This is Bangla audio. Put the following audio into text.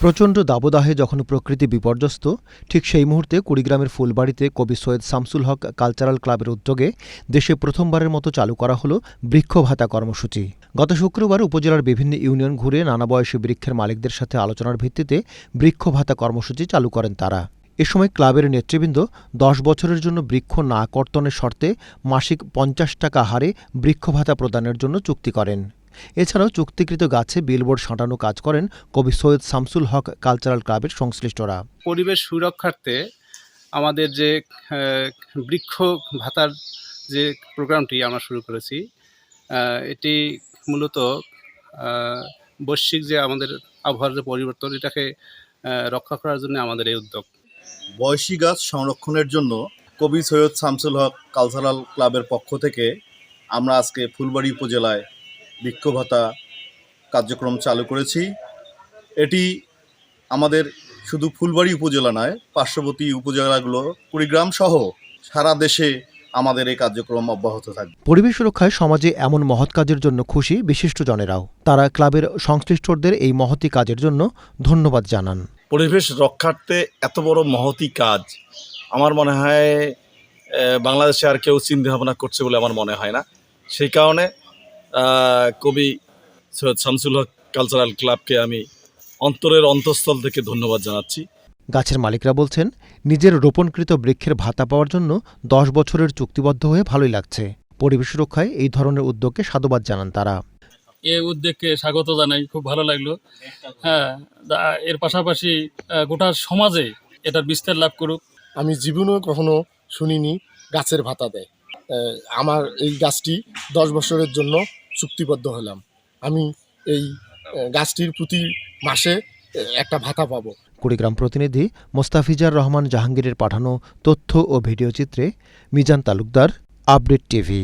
প্রচণ্ড দাবদাহে যখন প্রকৃতি বিপর্যস্ত, ঠিক সেই মুহূর্তে কুড়িগ্রামের ফুলবাড়িতে কবি সৈয়দ শামসুল হক কালচারাল ক্লাবের উদ্যোগে দেশে প্রথমবারের মতো চালু করা হলো বৃক্ষ ভাতা কর্মসূচি। গত শুক্রবার উপজেলার বিভিন্ন ইউনিয়ন ঘুরে নানা বয়সী বৃক্ষের মালিকদের সাথে আলোচনার ভিত্তিতে বৃক্ষ ভাতা কর্মসূচি চালু করেন তারা। এ সময় ক্লাবের নেতৃবৃন্দ দশ বছরের জন্য বৃক্ষ না কর্তনের শর্তে মাসিক পঞ্চাশ টাকা হারে বৃক্ষ ভাতা প্রদানের জন্য চুক্তি করেন। এছাড়াও চুক্তিকৃত গাছে বিলবোর্ড সাঁটানো কাজ করেন কবি সৈয়দ শামসুল হক কালচারাল ক্লাবের সংশ্লিষ্টরা। পরিবেশ সুরক্ষার্থে আমাদের যে বৃক্ষ ভাতার যে প্রোগ্রামটি আমরা শুরু করেছি এটি মূলত বৈশ্বিক যে আমাদের আবহাওয়ার যে পরিবর্তন এটাকে রক্ষা করার জন্য আমাদের এই উদ্যোগ। বয়সী গাছ সংরক্ষণের জন্য কবি সৈয়দ শামসুল হক কালচারাল ক্লাবের পক্ষ থেকে আমরা আজকে ফুলবাড়ি উপজেলায় বৃক্ষ ভাতা কার্যক্রম চালু করেছি। এটি আমাদের শুধু ফুলবাড়ি উপজেলা নয় পার্শ্ববর্তী উপজেলাগুলো কুড়িগ্রাম সহ সারা দেশে আমাদের এই কার্যক্রম অব্যাহত থাকবে। পরিবেশ সুরক্ষায় সমাজে এমন মহৎ কাজের জন্য খুশি বিশিষ্টজনেরাও। তারা ক্লাবের সংশ্লিষ্টদের এই মহতি কাজের জন্য ধন্যবাদ জানান। পরিবেশ রক্ষার্থে এত বড় মহতি কাজ আমার মনে হয় বাংলাদেশে আর কেউ চিন্তা ভাবনা করছে বলে আমার মনে হয় না। সেই কারণে কবি সৈয়দ শামসুল হক কালচারাল ক্লাবকে আমি অন্তরের অন্তঃস্থল থেকে ধন্যবাদ জানাচ্ছি। গাছের মালিকরা বলছেন নিজের রোপণকৃত বৃক্ষের ভাতা পাওয়ার জন্য দশ বছরের চুক্তিবদ্ধ হয়ে ভালোই লাগছে। পরিবেশ সুরক্ষায় এই ধরনের উদ্যোগকে সাধুবাদ জানান তারা। এই উদ্যোগকে স্বাগত জানাই খুব ভালো লাগল। হ্যাঁ এর পাশাপাশি গোটা সমাজে এটার বিস্তার লাভ করুক। আমি জীবনেও কখনো শুনিনি গাছের ভাতা দেয়। আমার এই গাছটি দশ বছরের জন্য চুক্তিবদ্ধ হলাম। আমি এই গাছটির প্রতি মাসে একটা ভাতা পাবো। কুড়িগ্রাম প্রতিনিধি মোস্তাফিজার রহমান জাহাঙ্গীরের পাঠানো তথ্য ও ভিডিও চিত্রে মিজান তালুকদার, আপডেট টিভি।